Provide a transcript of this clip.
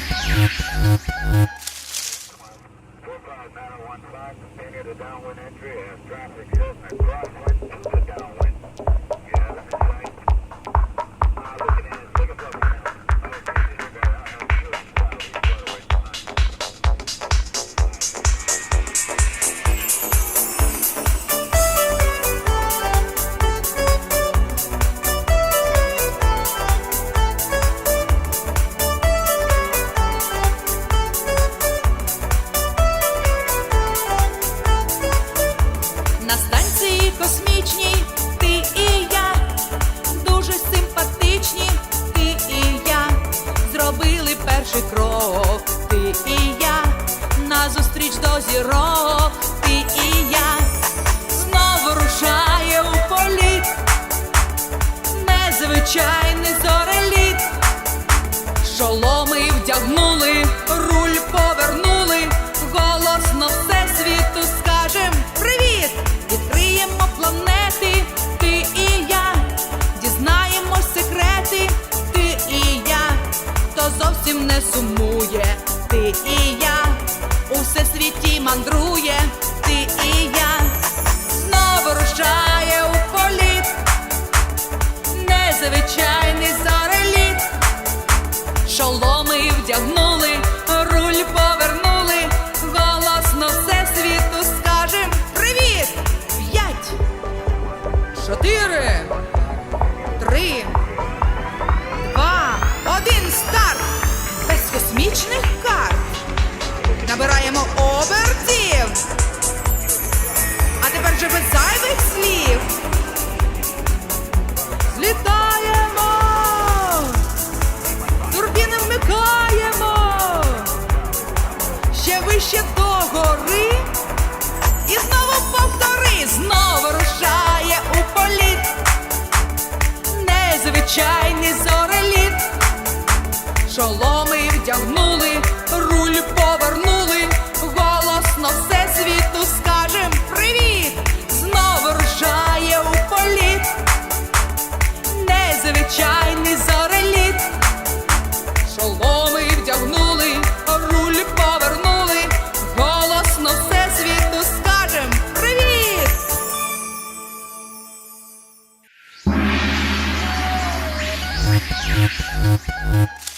Four five nine one five, continue to downwind entry as traffic hits and crosswind. Зробили перший крок, ти і я назустріч до зірок, ти і я. Знову рушає у політ, незвичайний не сумує, ти і я, у всесвіті мандрує, ти і я, знову рушає у політ, незвичайний зореліт. Шоломи вдягнули, руль повернули, голосно всесвіту скажем привіт! П'ять, чотири, три, Набираємо обертів. А тепер вже без зайвих слів. Злітаємо! Турбіни вмикаємо. Ще вище до гори. І знову повтори, знову рушає у політ. Незвичайний зореліт. Шоломи вдягнули, голосно всесвіту скажем привіт, знову рушає у політ, незвичайний зореліт, шоломи вдягнули, руль повернули, голосно всесвіту скажем привіт. Привіт.